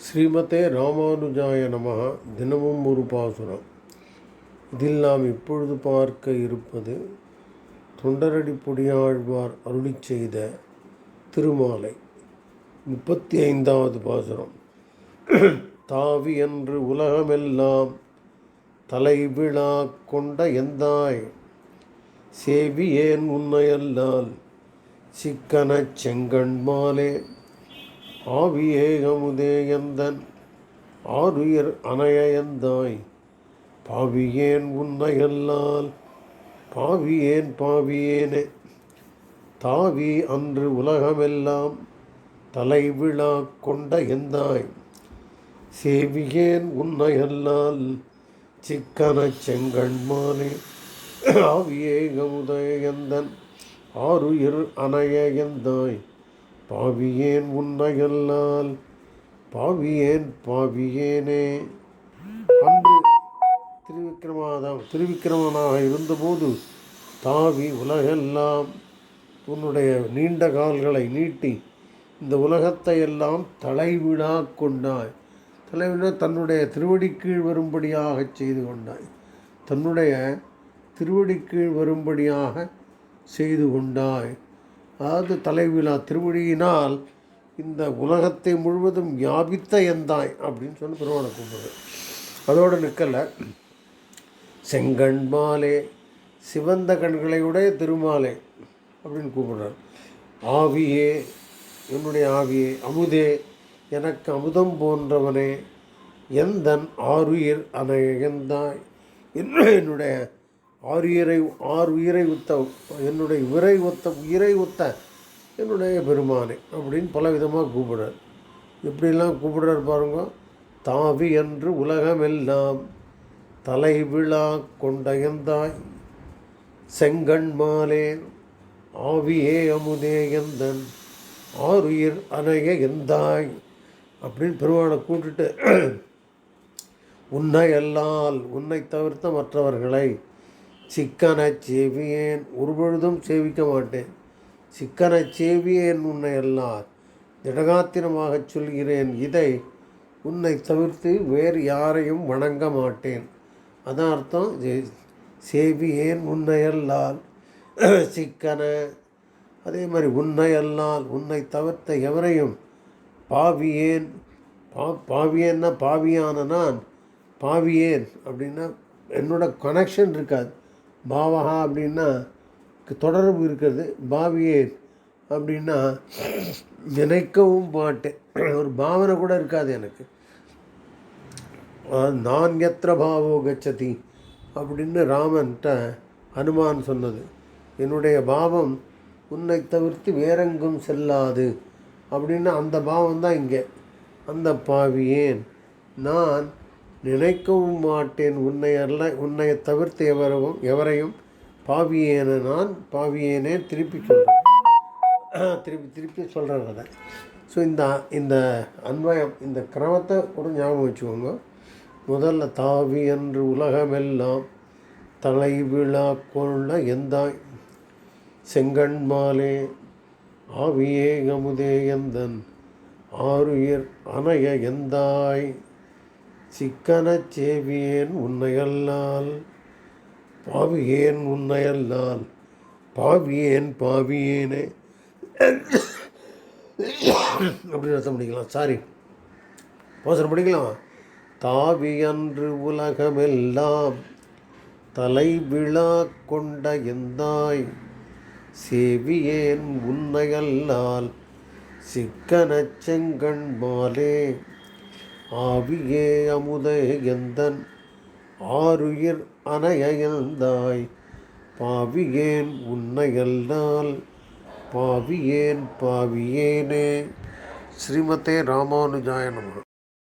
ஸ்ரீமதே ராமானுஜாய நம தினமும் ஒரு பாசுரம். இதில் நாம் இப்பொழுது பார்க்க இருப்பது தொண்டரடி பொடியாழ்வார் அருளிச் செய்த திருமாலை. முப்பத்தி ஐந்தாவது பாசுரம். தாவி என்று உலகமெல்லாம் தலைவிழா கொண்ட எந்தாய்? சேவி ஏன் உன்னையல்லால் சிக்கனச் செங்கண்மாலே ஆவியே அமுதே எந்தன் ஆருயிர் அணையந்தாய் பாவியேன் உன்னையல்லால் பாவியேன் பாவியேனே. தாவி அன்று உலகமெல்லாம் தலைவிழா கொண்ட எந்தாய் சேவியேன் உன்னையல்லால் சிக்கன செங்கண்மாலே ஆவியே அமுதே எந்தன் ஆருயிர் அணைய எந்தாய் பாவியேன் உன்னையல்லால் பாவியேன் பாவியேனே. அன்று திருவிக்கிரமாதம் திருவிக்கிரமனாக இருந்தபோது தாவி உலகெல்லாம் உன்னுடைய நீண்ட கால்களை நீட்டி இந்த உலகத்தை எல்லாம் தலைவிழா கொண்டாய். தலைவிழா தன்னுடைய திருவடிக்கீழ் வரும்படியாக செய்து கொண்டாய். தன்னுடைய திருவடிக்கீழ் வரும்படியாக செய்து கொண்டாய். அதாவது தலைவிழா திருவழியினால் இந்த உலகத்தை முழுவதும் வியாபித்த எந்தாய் அப்படின்னு சொல்லி பெருமானை கூப்பிடுறது. அதோடு நிற்கலை. செங்கண்மாலே சிவந்த கண்களையுடைய திருமாலே அப்படின்னு கூப்பிடுறார். ஆவியே என்னுடைய ஆவியே அமுதே எனக்கு அமுதம் போன்றவனே எந்தன் ஆருயிர் அனையந்தாய் என்னுடைய ஆறுயிரை ஆறு உயிரை ஒத்த என்னுடைய விரை ஒத்த உயிரை ஒத்த என்னுடைய பெருமானை அப்படின்னு பல விதமாக கூப்பிடுறார். எப்படிலாம் கூப்பிடுறார் பாருங்க? தாவி என்று உலகமெல்லாம் தலை விழா கொண்டயந்தாய் செங்கண்மாலே ஆவியே அமுதே எந்தன் ஆறுயிர் அணைய எந்தாய் அப்படின்னு பெருமானை கூப்பிட்டுட்டு உன்னை அல்லால் உன்னை தவிர்த்த மற்றவர்களை சிக்கன சேவியேன் ஒரு பொழுதும் சேவிக்க மாட்டேன். சிக்கன சேவியேன் உன்னை எல்லார் திடகாத்திரமாகச் சொல்கிறேன் இதை உன்னை தவிர்த்து வேறு யாரையும் வணங்க மாட்டேன். அதான் அர்த்தம் சேவியேன் உன்னை அல்லால் சிக்கன அதே மாதிரி உன்னை அல்லால் உன்னை தவிர்த்த எவரையும் பாவியேன் பா பாவியேன்னா பாவியான நான் பாவியேன் அப்படின்னா என்னோட கனெக்ஷன் இருக்காது. பாவகா அப்படின்னா தொடர்பு இருக்கிறது பாவியேன் அப்படின்னா நினைக்கவும் மாட்டேன். ஒரு பாவனை கூட இருக்காது எனக்கு. நான் எத்திர பாவோ கச்சதி? அப்படின்னு ராமன்கிட்ட ஹனுமான் சொன்னது. என்னுடைய பாவம் உன்னை தவிர்த்து வேறெங்கும் செல்லாது. அப்படின்னு அந்த பாவம் தான் இங்கே. அந்த பாவியேன். நான் நினைக்கவும் மாட்டேன். உன்னை அல்ல உன்னை தவிர்த்து எவரவும் எவரையும் பாவியேன நான் பாவியேனே திருப்பி சொல்கிறேன் திருப்பி திருப்பி சொல்கிறேன் அதை. ஸோ இந்த இந்த அன்வயம் இந்த கிரமத்தை கூட ஞாபகம் வச்சுக்கோங்க. முதல்ல தாவி என்று உலகமெல்லாம் தலை விழா கொள்ள எந்தாய் செங்கண்மாலே ஆவியே கமுதே எந்தன் ஆருயிர் அணைய எந்தாய்? சிக்கனச் சேவியேன் உன்னையல்லால் பாவியேன் உன்னையல்லால் பாவியேன் பாவியேனே. அப்படின்னு அர்த்தம் பண்ணிக்கலாம். சாரி போசனம் பண்ணிக்கலாம். தாவியன்று உலகமெல்லாம் தலை விழா கொண்ட எந்தாய் சேவியேன் உன்னையல்லால் சிக்கனச் செங்கண் மாலே ஆவியே அமுதே எந்தன் ஆறுயிர் அணையந்தாய் பாவியேன் உன்னையல்லால் பாவியேன் பாவியேனே. ஸ்ரீமதே ராமானுஜாய நமः